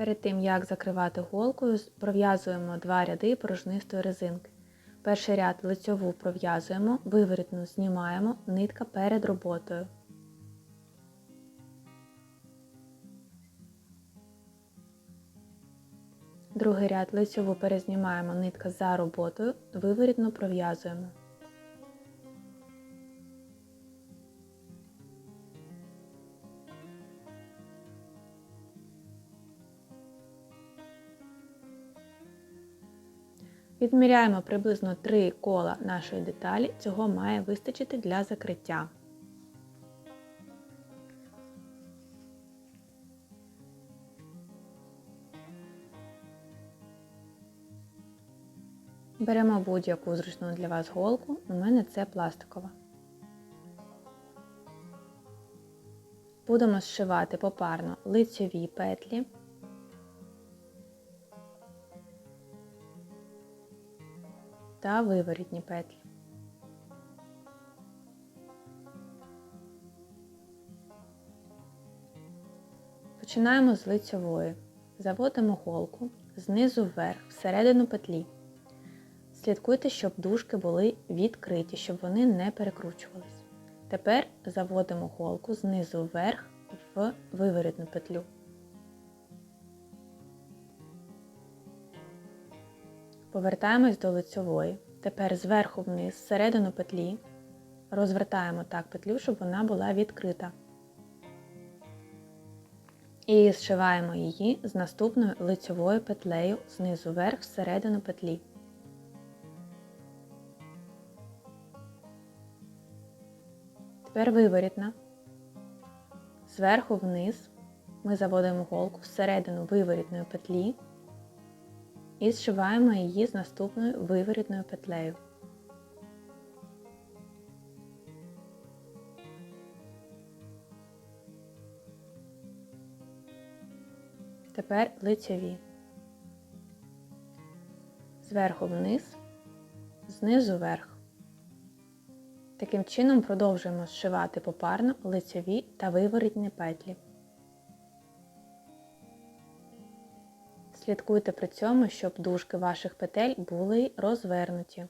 Перед тим, як закривати голкою, пров'язуємо два ряди порожнистої резинки. Перший ряд лицьову пров'язуємо, виворітну знімаємо, нитка перед роботою. Другий ряд лицьову перезнімаємо, нитка за роботою, виворітну пров'язуємо. Відміряємо приблизно 3 кола нашої деталі, цього має вистачити для закриття. Беремо будь-яку зручну для вас голку, у мене це пластикова. Будемо зшивати попарно лицьові петлі. Та виворітні петлі. Починаємо з лицьової. Заводимо голку знизу вверх, всередину петлі. Слідкуйте, щоб дужки були відкриті, щоб вони не перекручувались. Тепер заводимо голку знизу вверх в виворітну петлю. Повертаємось до лицьової. Тепер зверху вниз, всередину петлі, розвертаємо так петлю, щоб вона була відкрита. І зшиваємо її з наступною лицьовою петлею знизу вверх всередину петлі. Тепер виворітна. Зверху вниз ми заводимо голку всередину виворітної петлі і зшиваємо її з наступною виворітною петлею. Тепер лицеві. Зверху вниз, знизу вверх. Таким чином продовжуємо зшивати попарно лицеві та виворітні петлі. Слідкуйте при цьому, щоб дужки ваших петель були розвернуті.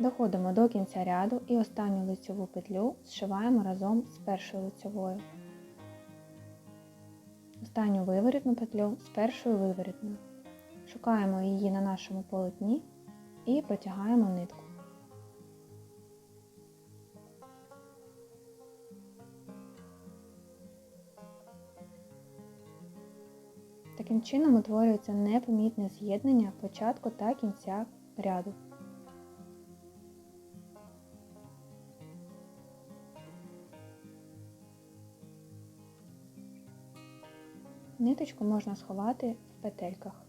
Доходимо до кінця ряду і останню лицьову петлю зшиваємо разом з першою лицьовою. Останню виворітну петлю з першою виворітною. Шукаємо її на нашому полотні і протягаємо нитку. Таким чином утворюється непомітне з'єднання початку та кінця ряду. Ниточку можна сховати в петельках.